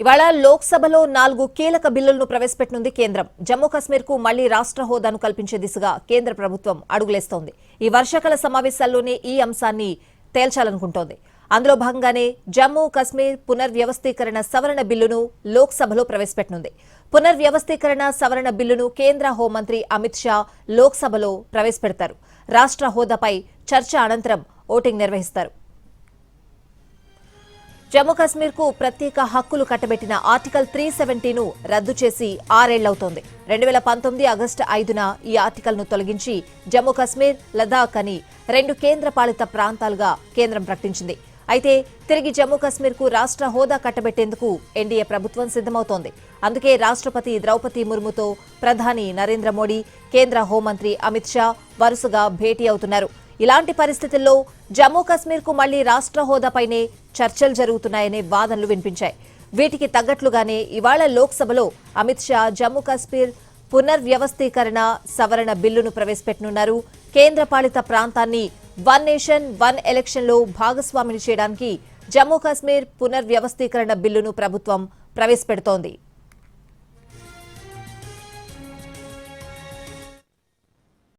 ఇవాళ లోక్సభలో నాలుగు కీలక బిల్లులను ప్రవేశపెట్టనుంది కేంద్రం. జమ్మూ కశ్మీర్కు మళ్ళీ రాష్ట్ర హోదాను కల్పించే దిశగా కేంద్ర ప్రభుత్వం అడుగులేస్తోంది. ఈ వర్షాకాల సమావేశాల్లోనే ఈ అంశాన్ని తేల్చాలనుకుంటోంది. అందులో భాగంగానే జమ్మూ కశ్మీర్ పునర్వ్యవస్థీకరణ సవరణ బిల్లును లోక్సభలో ప్రవేశపెట్టనుంది. పునర్వ్యవస్థీకరణ సవరణ బిల్లును కేంద్ర హోంమంత్రి అమిత్ షా లోక్సభలో ప్రవేశపెడతారు. రాష్ట్ర హోదాపై చర్చ అనంతరం ఓటింగ్ నిర్వహిస్తారు. జమ్మూ కశ్మీర్కు ప్రత్యేక హక్కులు కట్టబెట్టిన ఆర్టికల్ త్రీ సెవెంటీను రద్దు చేసి ఆరేళ్ళవుతోంది. రెండు వేల పంతొమ్మిది ఆగస్టు ఐదున ఈ ఆర్టికల్ను తొలగించి జమ్మూ కశ్మీర్ లదాఖ్ అని రెండు కేంద్ర పాలిత ప్రాంతాలుగా కేంద్రం ప్రకటించింది. అయితే తిరిగి జమ్మూ కశ్మీర్కు రాష్ట్ర హోదా కట్టబెట్టేందుకు ఎన్డీఏ ప్రభుత్వం సిద్దమవుతోంది అందుకే రాష్ట్రపతి ద్రౌపది ముర్ముతో ప్రధాని నరేంద్ర మోడీ కేంద్ర హోంమంత్రి అమిత్ షా వరుసగా భేటీ అవుతున్నారు. ఇలాంటి పరిస్థితుల్లో జమ్మూ కశ్మీర్కు మళ్ళీ రాష్ట్ర హోదాపైనే చర్చలు జరుగుతున్నాయనే వాదనలు వినిపించాయి. వీటికి తగ్గట్లుగానే ఇవాళ లోక్సభలో అమిత్ షా జమ్మూ కాశ్మీర్ పునర్వ్యవస్థీకరణ సవరణ బిల్లును ప్రవేశపెట్టనున్నారు. కేంద్రపాలిత ప్రాంతాన్ని వన్ నేషన్ వన్ ఎలక్షన్లో భాగస్వామిని చేయడానికి జమ్మూ కాశ్మీర్ పునర్వ్యవస్థీకరణ బిల్లును ప్రభుత్వం ప్రవేశపెడుతోంది.